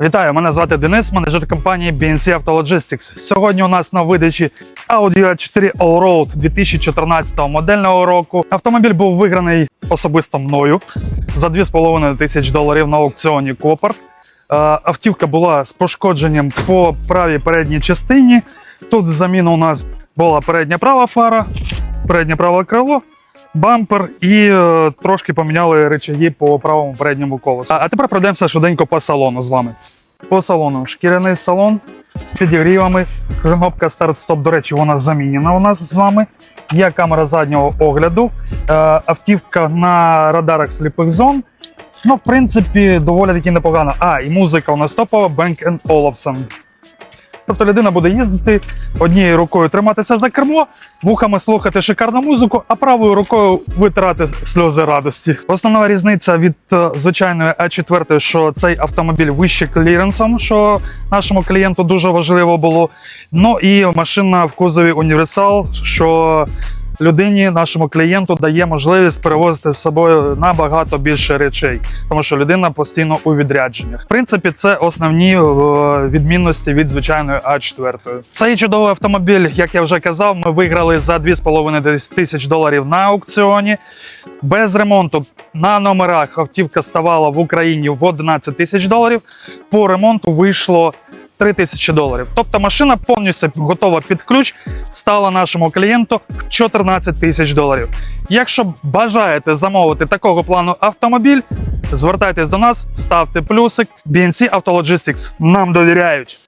Вітаю, мене звати Денис, менеджер компанії BNC Logistics. Сьогодні у нас на видачі Audi A4 Allroad 2014 модельного року. Автомобіль був виграний особисто мною за 2,5 тисяч доларів на аукціоні Копарт. Е, Автівка була з пошкодженням по правій передній частині. Тут заміна у нас була передня права фара, переднє праве крило, бампер і е, трошки поміняли речаги по правому передньому колесу. А, а тепер пройдемося швиденько по салону з вами. По салону шкіряний салон з підігрівами. Кнопка старт-стоп, до речі, вона замінена у нас з вами. Є камера заднього огляду, е, автівка на радарах сліпих зон. Ну, в принципі, доволі таки непогано. А, і музика у нас топова Bank Olufsen. Тобто людина буде їздити однією рукою триматися за кермо, вухами слухати шикарну музику, а правою рукою витирати сльози радості. Основна різниця від е, звичайної А4, що цей автомобіль вище кліренсом, що нашому клієнту дуже важливо було. Ну і машина в кузові універсал, що людині, нашому клієнту, дає можливість перевозити з собою набагато більше речей, тому що людина постійно у відрядженнях. В принципі, це основні е, відмінності від звичайної А4. Цей чудовий автомобіль, як я вже казав, ми виграли за 2,5 тисяч доларів на аукціоні. Без ремонту на номерах автівка ставала в Україні в 11 тисяч доларів. По ремонту вийшло 3 тисячі доларів. Тобто машина повністю готова під ключ, стала нашому клієнту в 14 тисяч доларів. Якщо бажаєте замовити такого плану автомобіль, звертайтесь до нас, ставте плюсик. BNC Logistics. Нам довіряють.